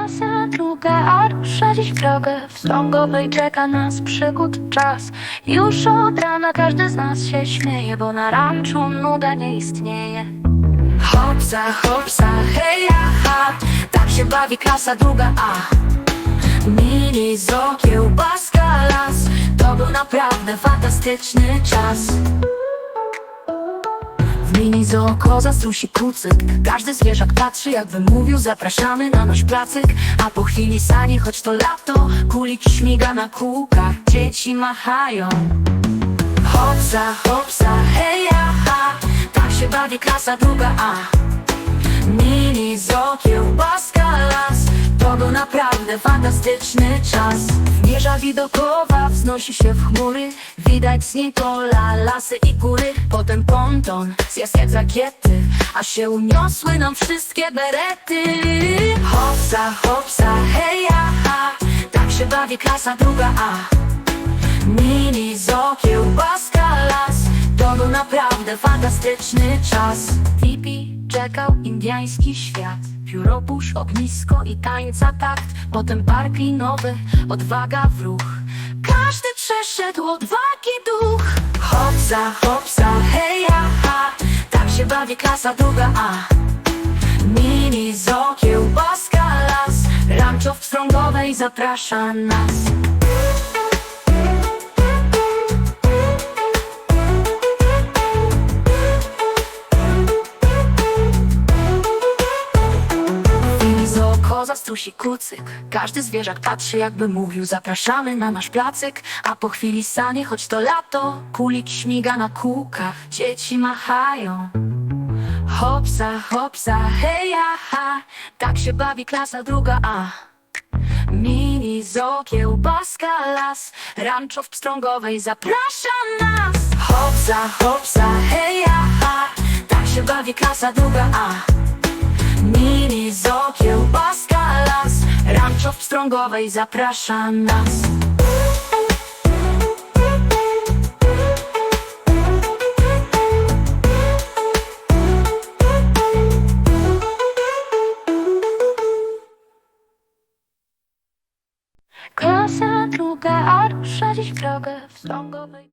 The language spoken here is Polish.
Klasa druga, a rusza dziś drogę. W Strągowej czeka nas przygód czas. Już od rana każdy z nas się śmieje Bo na ranczu nuda nie istnieje. Hopsa, hopsa, hej, aha. Tak się bawi klasa druga A. Mini zo, kiełbaska, las. To był naprawdę fantastyczny czas w mini zoo koza strusi kucyk. Każdy zwierzak patrzy jak wymówił Zapraszamy na nasz placyk. A po chwili sani, choć to lato Kulik śmiga na kółkach Dzieci machają. Hopsa, hopsa, hej, aha Tak się bawi klasa druga A. Mini zoo, naprawdę fantastyczny czas. Wieża widokowa wznosi się w chmury. Widać z niej pola, lasy i góry. Potem ponton zjazd jak z rakiety. A się uniosły nam wszystkie berety. Hopsa, hopsa, hej, aha Tak się bawi klasa druga A. Mini zoo, kiełbaska, las. To był naprawdę fantastyczny czas. Tipi czekał indiański świat Pióropusz, ognisko i tańca takt. Potem park linowy, odwaga w ruch. Każdy przeszedł odwagi duch. Hopsa, hopsa, hej, aha. Tak się bawi klasa druga A. Mini zoo, kiełbaska, las. Rancho w Strągowej zaprasza nas koza, strusi kucyk. Każdy zwierzak patrzy jakby mówił Zapraszamy na nasz placyk. A po chwili sanie, choć to lato Kulik śmiga na kółkach Dzieci machają. Hopsa, hopsa, hej, aha Tak się bawi klasa druga A. Mini zoo, kiełbaska, las. Rancho w Pstrągowej zaprasza nas. Hopsa, hopsa, hej, aha Tak się bawi klasa druga A. Mini zoo, kiełbaska, Pstrągowej zaprasza nas. Klasa druga, a rusza dziś drogę w